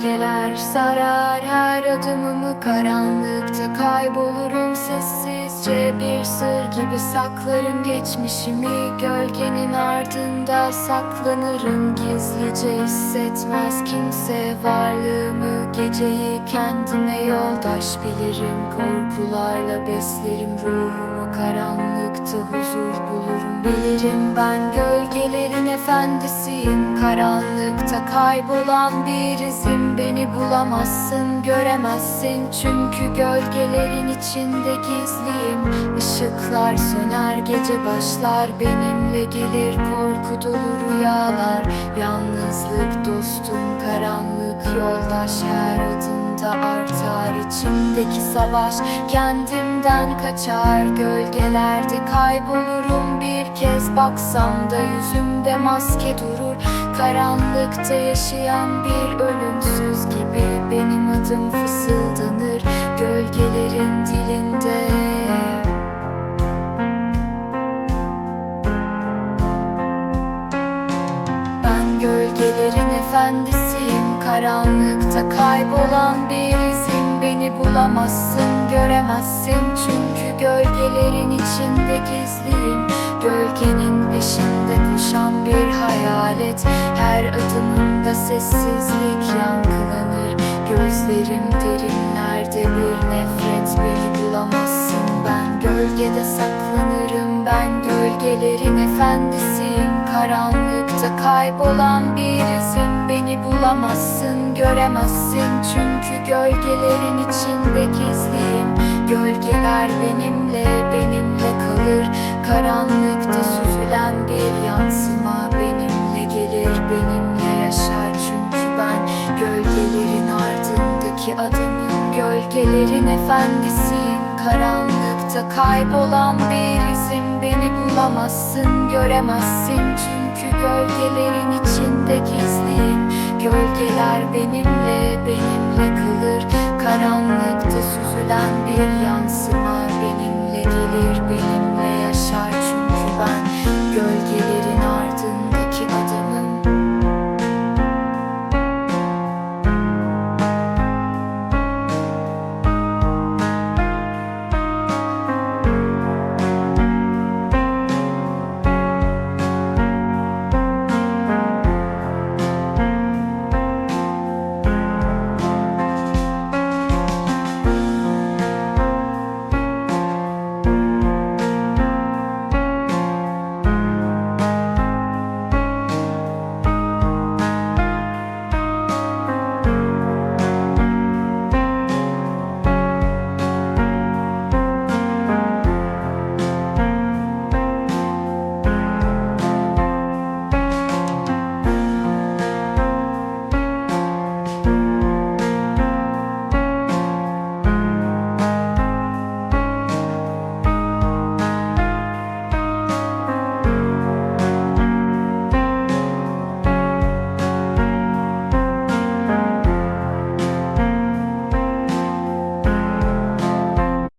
kaçar Sarar her adımımı karanlıkta Kaybolurum sessizce bir sır gibi Saklarım geçmişimi. Gölgenin ardında Saklanırım. Gizlice hissetmez kimse varlığımı. Geceyi kendime yoldaş bilirim. Korkularla beslerim ruhumu. Karanlıkta huzur bulurum. Bilirim ben gölgelerin efendisiyim. Karanlıkta kaybolan bir izim. Beni bulamazsın göremezsin. Çünkü gölgelerin içinde gizliyim Işıklar söner gece başlar Benimle gelir korku dolu rüyalar. Yalnızlık dostum karanlık yoldaş her adımda artar içimdeki savaş. Kendimden kaçar Gölgelerde kaybolurum. Bir kez baksam da yüzümde maske durur. Karanlıkta yaşayan bir ölümsüz gibi benim adım fısıldanır. Gölgelerin dilinde efendisiyim. Karanlıkta kaybolan bir izim. Beni bulamazsın, göremezsin. Çünkü gölgelerin içinde gizliyim. Gölgenin peşinde koşan bir hayalet. Her adımımda sessizlik yankılanır. Gözlerim derinlerde bir nefret. Beni bulamazsın. Ben gölgede saklanırım. Ben gölgelerin efendisiyim. Karanlıkta kaybolan bir bulamazsın, göremezsin. Çünkü gölgelerin içinde gizliyim. Gölgeler benimle, benimle kalır. Karanlıkta süzülen bir yansıma Benimle gelir, benimle yaşar. Çünkü ben gölgelerin ardındaki adamım. Gölgelerin efendisiyim. Karanlıkta kaybolan bir izim. Beni bulamazsın, göremezsin. Çünkü gölgelerin içinde gizliyim Gölgeler benimle, benimle kalır Karanlıkta süzülen bir yansıma